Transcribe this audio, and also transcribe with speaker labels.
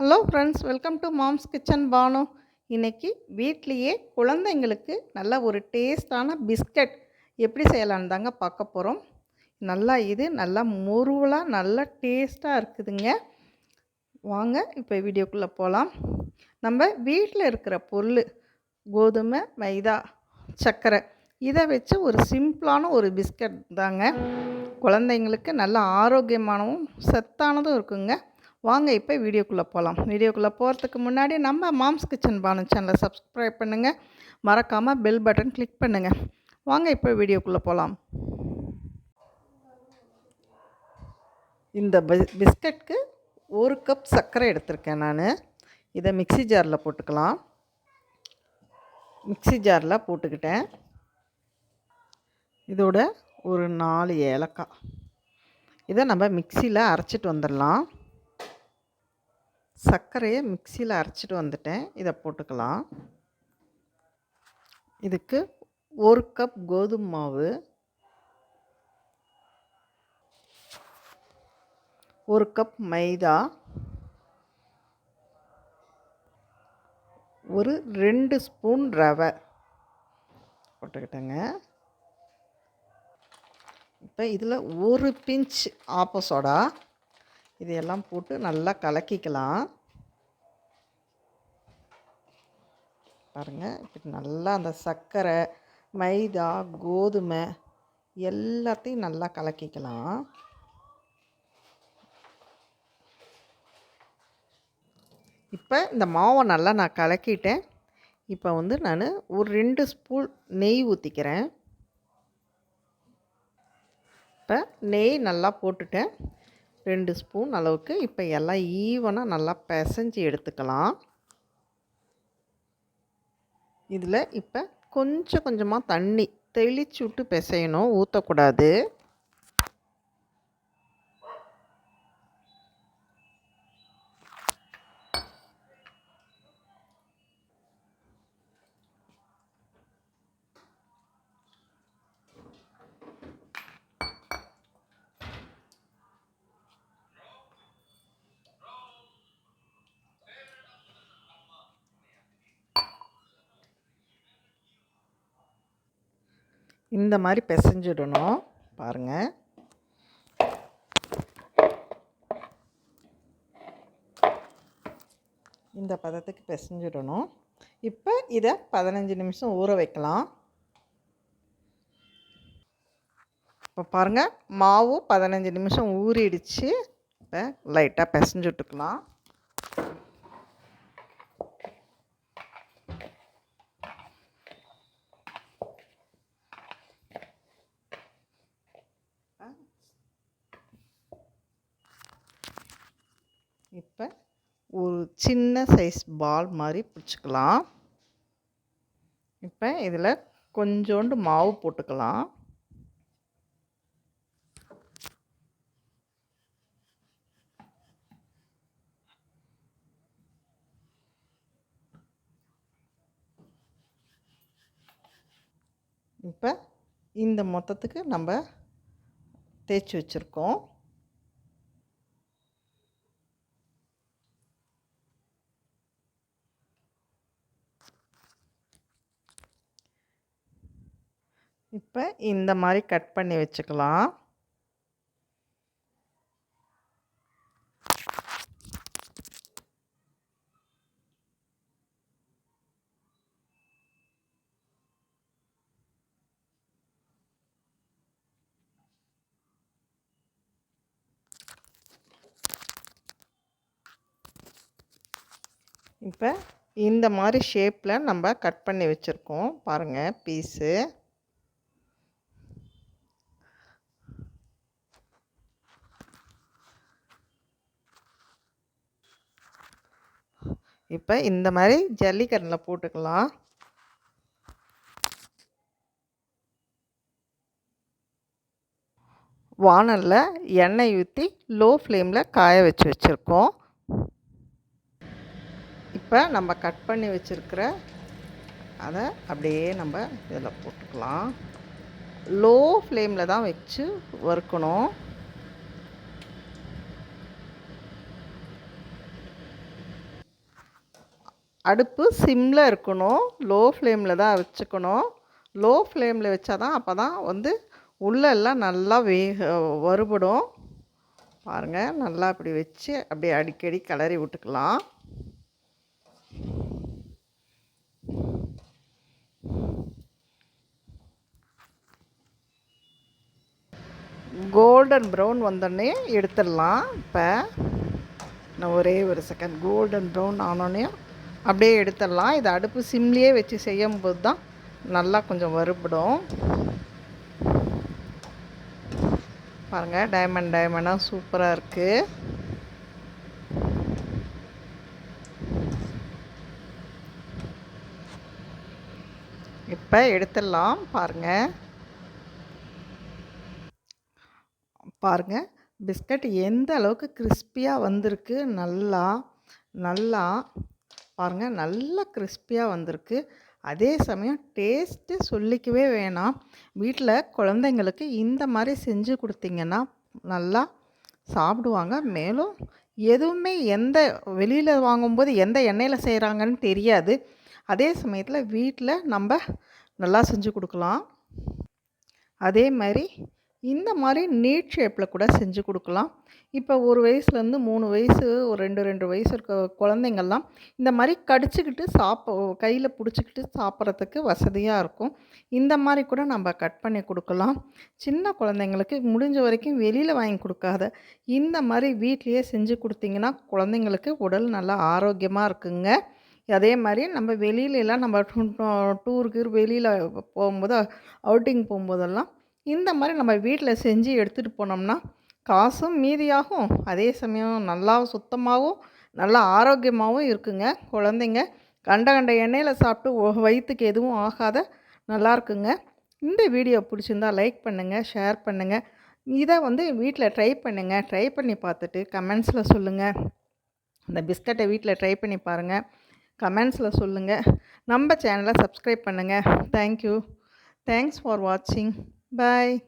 Speaker 1: Hello friends welcome to mom's kitchen Banu இன்னைக்கு வீட்லேயே குழந்தைங்களுக்கு நல்ல ஒரு டேஸ்டான பிஸ்கட் எப்படி செய்யலான்னு தாங்க பார்க்க போகிறோம் நல்லா இது நல்லா முருவலாக நல்லா டேஸ்ட்டாக இருக்குதுங்க. வாங்க இப்போ வீடியோக்குள்ளே போகலாம் நம்ம வீட்டில் இருக்கிற பொருள் கோதுமை மைதா சர்க்கரை இதை வச்சு ஒரு சிம்பிளான ஒரு பிஸ்கட் தாங்க. குழந்தைங்களுக்கு நல்ல ஆரோக்கியமானவும் சத்தானதும் இருக்குங்க. வாங்க இப்போ வீடியோக்குள்ளே போகலாம் வீடியோக்குள்ளே போகிறதுக்கு முன்னாடி நம்ம மாம்ஸ் கிச்சன் பானு சேனலை சப்ஸ்கிரைப் பண்ணுங்கள் மறக்காமல் பெல் பட்டன் கிளிக் பண்ணுங்கள் வாங்க இப்போ வீடியோக்குள்ளே போகலாம் இந்த பிஸ்கட்க்கு ஒரு கப் சர்க்கரை எடுத்திருக்கேன் நான். இதை மிக்சி ஜாரில் போட்டுக்கலாம். மிக்சி ஜாரில் போட்டுக்கிட்டேன். இதோட ஒரு நாலு ஏலக்காய். இதை நம்ம மிக்சியில் அரைச்சிட்டு வந்துடலாம் சர்க்கரையை மிக்சியில் அரைச்சிட்டு வந்துட்டேன். இதை போட்டுக்கலாம். இதுக்கு ஒரு கப் கோதுமை மாவு ஒரு கப் மைதா ஒரு ரெண்டு ஸ்பூன் ரவை போட்டுக்கிட்டேங்க. இப்போ இதில் ஒரு பிஞ்ச் ஆப்ப சோடா இதையெல்லாம் போட்டு நல்லா கலக்கிக்கலாம். பாருங்கள் இப்படி நல்லா அந்த சர்க்கரை மைதா கோதுமை எல்லாத்தையும் நல்லா கலக்கிக்கலாம். இப்போ இந்த மாவை நல்லா நான் கலக்கிட்டேன். இப்போ வந்து நான் ஒரு ரெண்டு ஸ்பூன் நெய் ஊற்றிக்கிறேன் இப்போ நெய் நல்லா போட்டுட்டேன். ரெண்டு ஸ்பூன் அளவுக்கு இப்போ எல்லாம் ஈவனாக நல்லா பிசைஞ்சு எடுத்துக்கலாம். இதில் இப்போ கொஞ்சம் கொஞ்சமாக தண்ணி தெளிச்சு விட்டு பிசையணும் ஊற்றக்கூடாது இந்த மாதிரி பிசைஞ்சிடணும். பாருங்கள் இந்த பதத்துக்கு பிசைஞ்சிடணும். இப்போ இதை பதினஞ்சு நிமிஷம் ஊற வைக்கலாம். இப்போ பாருங்கள் மாவு பதினஞ்சு நிமிஷம் ஊறிடுச்சு. இப்போ லைட்டாக பிசைஞ்சு இப்போ ஒரு சின்ன சைஸ் பால் மாதிரி பிடிச்சிக்கலாம். இப்போ இதில் கொஞ்சோண்டு மாவு போட்டுக்கலாம். இப்போ இந்த மொத்தத்துக்கு நம்ம தேய்ச்சி வச்சுருக்கோம். இப்போ இந்த மாதிரி கட் பண்ணி வச்சுக்கலாம். இப்போ இந்த மாதிரி ஷேப்பில் நம்ம கட் பண்ணி வச்சுருக்கோம். பாருங்கள் பீஸு இப்போ இந்த மாதிரி ஜல்லிக்கரண்டில் போட்டுக்கலாம். வானலில் எண்ணெய் ஊற்றி லோ ஃப்ளேமில் காய வச்சு வச்சுருக்கோம். இப்போ நம்ம கட் பண்ணி வச்சுருக்கிற அதை அப்படியே நம்ம இதில் போட்டுக்கலாம். லோ ஃப்ளேமில் தான் வச்சு வறுக்கணும். அடுப்பு சிம்மில் இருக்கணும். லோ ஃப்ளேமில் தான் வச்சுக்கணும். லோ ஃப்ளேமில் வச்சா தான் அப்போ தான் வந்து உள்ளெல்லாம் நல்லா வேக வறுபடும். பாருங்கள் நல்லா அப்படி வச்சு அப்படியே அடிக்கடி கிளறி விட்டுக்கலாம். கோல்டன் ப்ரௌன் வந்தோடனே எடுத்துடலாம். இப்போ நான் ஒரே ஒரு செகண்ட் கோல்டன் ப்ரௌன் ஆனோடனே அப்படியே எடுத்துடலாம். இது அடுப்பு சிம்லேயே வச்சு செய்யும்போது தான் நல்லா கொஞ்சம் வறுபடும். பாருங்கள் டைமண்ட் டைமண்டாக சூப்பராக இருக்குது இப்போ எடுத்துடலாம். பாருங்கள் பாருங்கள் பிஸ்கட் எந்த அளவுக்கு கிறிஸ்பியாக வந்திருக்கு. நல்லா நல்லா பாருங்கள் நல்லா கிறிஸ்பியாக வந்திருக்கு. அதே சமயம் டேஸ்ட்டு சொல்லிக்கவே வேணாம். வீட்டில் குழந்தைங்களுக்கு இந்த மாதிரி செஞ்சு கொடுத்தீங்கன்னா நல்லா சாப்பிடுவாங்க. மேலும் எதுவுமே எந்த வெளியில் வாங்கும்போது எந்த எண்ணெயில் செய்கிறாங்கன்னு தெரியாது. அதே சமயத்தில் வீட்டில் நம்ம நல்லா செஞ்சு கொடுக்கலாம். அதே மாதிரி இந்த மாதிரி நீட் ஷேப்பில் கூட செஞ்சு கொடுக்கலாம். இப்போ ஒரு வயசுலேருந்து மூணு வயசு ஒரு ரெண்டு ரெண்டு வயசு இருக்க குழந்தைங்கள்லாம் இந்த மாதிரி கடிச்சிக்கிட்டு சாப்ப கையில் பிடிச்சிக்கிட்டு சாப்பிட்றதுக்கு வசதியாக இருக்கும். இந்த மாதிரி கூட நம்ம கட் பண்ணி கொடுக்கலாம். சின்ன குழந்தைங்களுக்கு முடிஞ்ச வரைக்கும் வெளியில் வாங்கி கொடுக்காத. இந்த மாதிரி வீட்லேயே செஞ்சு கொடுத்தீங்கன்னா குழந்தைங்களுக்கு உடல் நல்லா ஆரோக்கியமாக இருக்குங்க. அதே மாதிரி நம்ம வெளியிலலாம் நம்ம டூருக்கு வெளியில் போகும்போது அவுட்டிங் போகும்போதெல்லாம் இந்த மாதிரி நம்ம வீட்டில் செஞ்சு எடுத்துகிட்டு போனோம்னா காசும் மீதியாகும். அதே சமயம் நல்லா சுத்தமாகவும் நல்லா ஆரோக்கியமாகவும் இருக்குங்க. குழந்தைங்க கண்ட கண்ட எண்ணெயில் சாப்பிட்டு வயிற்றுக்கு எதுவும் ஆகாத நல்லா இருக்குங்க. இந்த வீடியோ பிடிச்சிருந்தா லைக் பண்ணுங்கள் ஷேர் பண்ணுங்கள் இதை வந்து வீட்டில் ட்ரை பண்ணுங்கள் ட்ரை பண்ணி பார்த்துட்டு கமெண்ட்ஸில் சொல்லுங்கள் அந்த பிஸ்கட்டை வீட்டில் ட்ரை பண்ணி பாருங்கள் கமெண்ட்ஸில் சொல்லுங்கள் நம்ம சேனலை சப்ஸ்கிரைப் பண்ணுங்கள் தேங்க்யூ தேங்க்ஸ் ஃபார் வாட்சிங் Bye.